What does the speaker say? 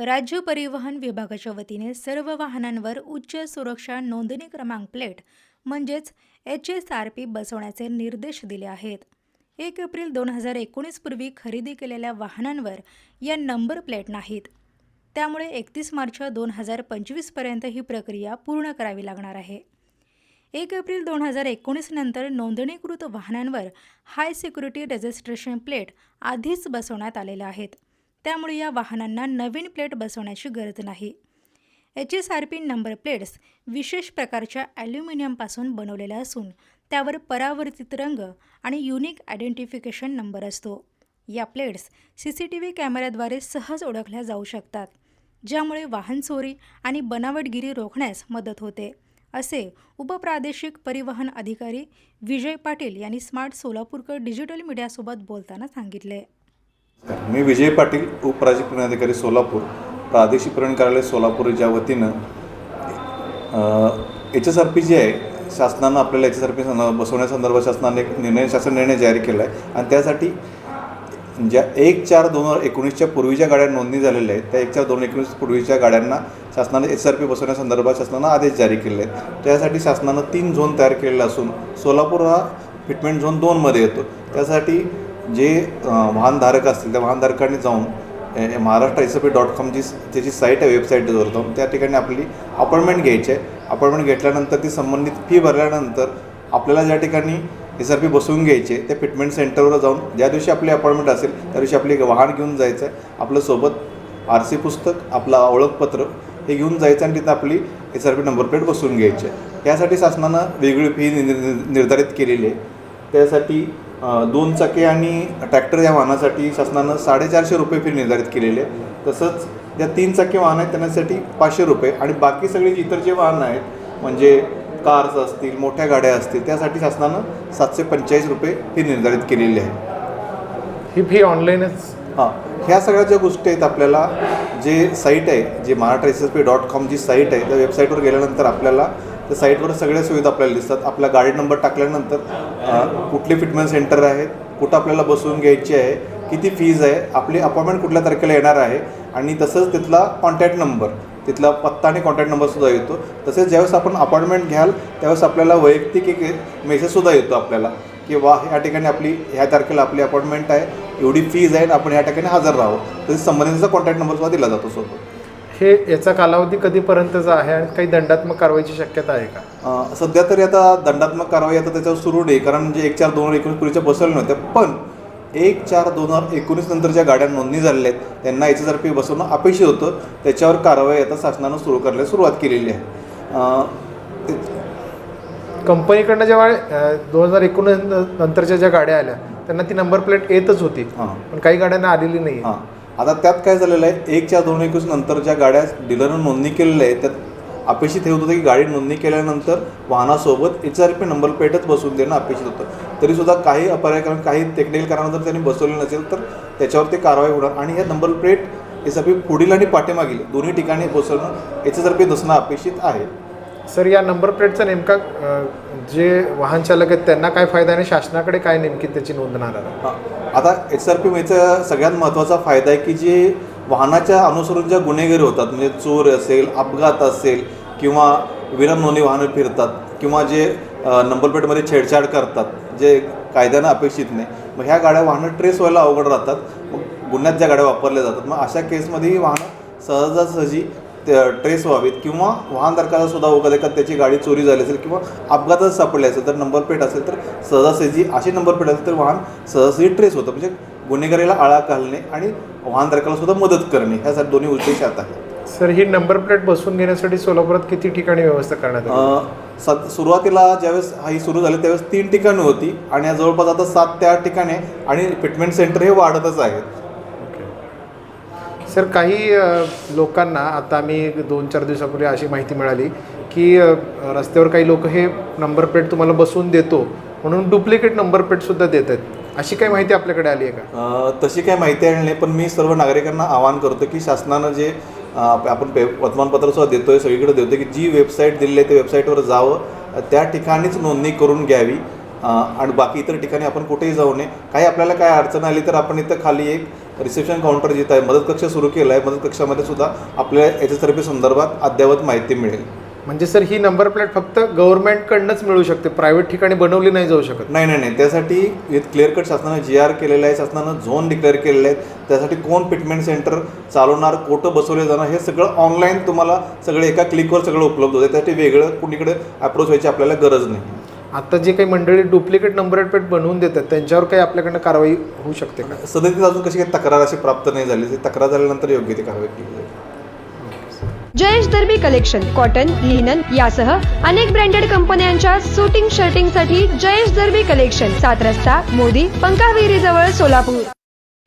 राज्य परिवहन विभागाच्या वतीने सर्व वाहनांवर उच्च सुरक्षा नोंदणी क्रमांक प्लेट म्हणजेच एच एस आर पी बसवण्याचे निर्देश दिले आहेत. एक एप्रिल दोन हजार एकोणीसपूर्वी खरेदी केलेल्या वाहनांवर या नंबर प्लेट नाहीत. त्यामुळे एकतीस मार्च दोन हजार पंचवीसपर्यंत ही प्रक्रिया पूर्ण करावी लागणार आहे. एक एप्रिल दोन हजार एकोणीस नंतर नोंदणीकृत वाहनांवर हाय सिक्युरिटी रजिस्ट्रेशन प्लेट आधीच बसवण्यात आलेल्या आहेत. त्यामुळे या वाहनांना नवीन प्लेट बसवण्याची गरज नाही. H S R P number plates विशेष प्रकारच्या ॲल्युमिनियमपासून बनवलेल्या असून त्यावर परावर्तित रंग आणि युनिक आयडेंटिफिकेशन नंबर असतो. या plates C C T V कॅमेऱ्याद्वारे सहज ओळखल्या जाऊ शकतात ज्यामुळे वाहन चोरी आणि बनावटगिरी रोखण्यास मदत होते असे उपप्रादेशिक परिवहन अधिकारी विजय पाटील यांनी स्मार्ट सोलापूरकर डिजिटल मीडियासोबत बोलताना सांगितले. मी विजय पाटील उपराज्य अधिकारी सोलापूर. प्रादेशिक प्रण कार्यालय सोलापूर ज्या वतीनं एच एस आर पी जी आहे शासनानं आपल्याला एच एस आर पी बसवण्यासंदर्भात शासनाने एक निर्णय शासन निर्णय जारी केला आहे आणि त्यासाठी ज्या एक चार दोन हजार एकोणीसच्या पूर्वीच्या गाड्या नोंदणी झालेल्या आहेत त्या एक चार दोन एकोणीस पूर्वीच्या गाड्यांना शासनाने एच आर पी बसवण्यासंदर्भात शासनानं आदेश जारी केले आहेत. त्यासाठी शासनानं तीन झोन तयार केलेला असून सोलापूर हा फिटमेंट झोन दोनमध्ये येतो. त्यासाठी जे वाहनधारक असतील त्या वाहनधारकांनी जाऊन Maharashtra S P dot com जी त्याची साईट आहे वेबसाईटवर जाऊन त्या ठिकाणी आपली अपॉइंटमेंट घ्यायची आहे. अपॉइंटमेंट घेतल्यानंतर ती संबंधित फी भरल्यानंतर आपल्याला ज्या ठिकाणी एस आर पी बसवून घ्यायचे त्या फिटमेंट सेंटरवर जाऊन ज्या दिवशी आपली अपॉइंटमेंट असेल त्या दिवशी आपली एक वाहन घेऊन जायचं आहे. आपलं सोबत आर सी पुस्तक आपला ओळखपत्र हे घेऊन जायचं आणि तिथं आपली S R P number plate बसवून घ्यायची आहे. यासाठी शासनानं वेगळी फी नि- निर्धारित केलेली आहे. त्यासाठी दोन चाके आणि ट्रॅक्टर या वाहनासाठी शासनानं साडेचारशे रुपये फी निर्धारित केलेली आहे तसंच ज्या तीन चाकी वाहन आहेत त्यांच्यासाठी पाचशे रुपये. आणि बाकी सगळे इतर जे वाहनं आहेत म्हणजे कार्स असतील मोठ्या गाड्या असतील त्यासाठी शासनानं सातशे पंचेचाळीस रुपये फी निर्धारित केलेली आहे ही फी ऑनलाईनच हां. ह्या सगळ्या ज्या गोष्टी आहेत आपल्याला जे साईट आहे जे Maharashtra S S P dot com जी साईट आहे त्या वेबसाईटवर गेल्यानंतर आपल्याला त्या साईटवर सगळ्या सुविधा आपल्याला दिसतात. आपला गाडी नंबर टाकल्यानंतर कुठले फिटमेंट सेंटर आहेत कुठं आपल्याला बसवून घ्यायची आहे किती फीज आहे आपली अपॉइंटमेंट कुठल्या तारखेला येणार आहे आणि तसंच तिथला कॉन्टॅक्ट नंबर तिथला पत्ता आणि कॉन्टॅक्ट नंबरसुद्धा येतो. तसेच ज्यावेळेस आपण अपॉइंटमेंट घ्याल त्यावेळेस आपल्याला वैयक्तिक एक मेसेजसुद्धा येतो आपल्याला की वा ह्या ठिकाणी आपली ह्या तारखेला आपली अपॉइंटमेंट आहे एवढी फीज आहे आपण ह्या ठिकाणी हजर राहावं. तसेच संबंधितचा कॉन्टॅक्ट नंबरसुद्धा दिला जातो सोबत हे याचा कालावधी कधीपर्यंतचा आहे आणि काही दंडात्मक कारवाईची शक्यता आहे का? सध्या तरी आता दंडात्मक कारवाई आता त्याच्यावर सुरू नाही कारण म्हणजे एक चार दोन हजार एकोणीस पूर्वीच्या बसवल्या नव्हत्या. पण एक चार दोन हजार एकोणीस नंतर ज्या गाड्या नोंदणी झालेल्या आहेत. त्यांना पी बसवणं अपेक्षित होतं. त्याच्यावर कारवाई आता शासनानं सुरू करायला सुरुवात केलेली आहे. कंपनीकडनं जेव्हा दोन हजार एकोणीस नंतरच्या ज्या गाड्या आल्या त्यांना ती नंबर प्लेट येतच होती. हां. पण काही गाड्यांना आलेली नाही हां. आता त्यात काय झालेलं आहे? एकच्या दोन एकवीस नंतर ज्या गाड्या डीलरनं नोंदणी केलेल्या आहेत त्यात अपेक्षित हे होतं की गाडी नोंदणी केल्यानंतर वाहनासोबत एच आर पी नंबर प्लेटच बसवून देणं अपेक्षित होतं. तरीसुद्धा काही अपर्याय कारण काही टेक्निकल कारण जर त्यांनी बसवले नसेल तर त्याच्यावर ते कारवाई होणार. आणि हे number plate H R P पुढील आणि पाठीमागील दोन्ही ठिकाणी बसवणं एच आर पी दसणं अपेक्षित आहे. सर या नंबर प्लेटचा नेमका जे वाहन चालक आहेत त्यांना काय फायदा आहे आणि शासनाकडे काय नेमकी त्याची नोंदणार आहे? आता एच आर पी मेचा सगळ्यात महत्त्वाचा फायदा आहे की जे वाहनाच्या अनुसरून ज्या गुन्हेगारी होतात म्हणजे चोर असेल अपघात असेल किंवा विना नोंदणी वाहनं फिरतात किंवा जे नंबर प्लेटमध्ये छेडछाड करतात जे कायद्यानं अपेक्षित नाही मग ह्या गाड्या वाहनं ट्रेस व्हायला अवघड राहतात. मग गुन्ह्यात ज्या गाड्या वापरल्या जातात मग अशा केसमध्येही वाहनं सहजासहजी ट्रेस व्हावीत किंवा वाहनधारकाला सुद्धा उगा एखाद त्याची गाडी चोरी झाली असेल किंवा अपघातच सापडले असेल तर नंबर प्लेट असेल तर सहजासहजी अशी नंबर प्लेट असेल तर वाहन सहजसहजी ट्रेस होतं. म्हणजे गुन्हेगारीला आळा घालणे आणि वाहनधारकाला सुद्धा मदत करणे ह्यासाठी दोन्ही उद्देश यात आहे सर ही नंबर प्लेट बसवून घेण्यासाठी सोलापुरात किती ठिकाणी व्यवस्था करण्यात आली? सत सुरुवातीला ज्यावेळेस हा सुरू झाली त्यावेळेस तीन ठिकाणी होती आणि जवळपास आता सात ते आठ ठिकाणे आणि फिटमेंट सेंटर हे वाढतच आहेत. सर काही लोकांना आता आम्ही दोन चार दिवसापूर्वी अशी माहिती मिळाली की रस्त्यावर काही लोक हे नंबर प्लेट तुम्हाला बसवून देतो म्हणून डुप्लिकेट नंबर प्लेटसुद्धा देत आहेत. अशी काही माहिती आपल्याकडे आली आहे का? तशी काही माहिती आली नाही पण मी सर्व नागरिकांना आवाहन करतो की शासनानं जे आपण पे वर्तमानपत्रसुद्धा देतोय सगळीकडे देतोय की जी वेबसाईट दिली आहे त्या वेबसाईटवर जावं. त्या ठिकाणीच नोंदणी करून घ्यावी. आणि बाकी इतर ठिकाणी आपण कुठेही जाऊ नये. काही आपल्याला काय अडचण आली तर आपण इथं खाली एक रिसेप्शन काउंटर जिथं आहे मदत कक्ष सुरू केला आहे मदत कक्षामध्ये सुद्धा आपल्याला थेरपी संदर्भात अद्ययावत माहिती मिळेल. म्हणजे सर ही नंबर प्लेट फक्त गव्हर्नमेंटकडनंच मिळू शकते प्रायव्हेट ठिकाणी बनवली नाही जाऊ शकत. नाही नाही नाही. त्यासाठी विथ क्लिअर कट शासनानं जी आर केलेलं आहे शासनानं झोन डिक्लेअर केलेले आहेत त्यासाठी कोण ट्रीटमेंट सेंटर चालवणार कुठं बसवले जाणार हे सगळं ऑनलाईन तुम्हाला सगळे एका क्लिकवर सगळं उपलब्ध होतं. त्यासाठी वेगळं कुणीकडे अप्रोच व्हायची आपल्याला गरज नाही. आता जे काही मंडळी डुप्लिकेट नंबर प्लेट बनवून देतात त्यांच्यावर काही आपल्याकडनं कारवाई होऊ शकते का? सदतीत अजून कशी काही तक्रार अशी प्राप्त नाही झाली? तक्रार झाल्यानंतर योग्य ती कारवाई केली जाईल. Jayesh Darbi collection cotton linen यासह अनेक ब्रँडेड कंपन्यांच्या सुटिंग शर्टिंगसाठी जयेश दर्बी कलेक्शन सात रस्ता मोदी पंकाविरी जवळ सोलापूर.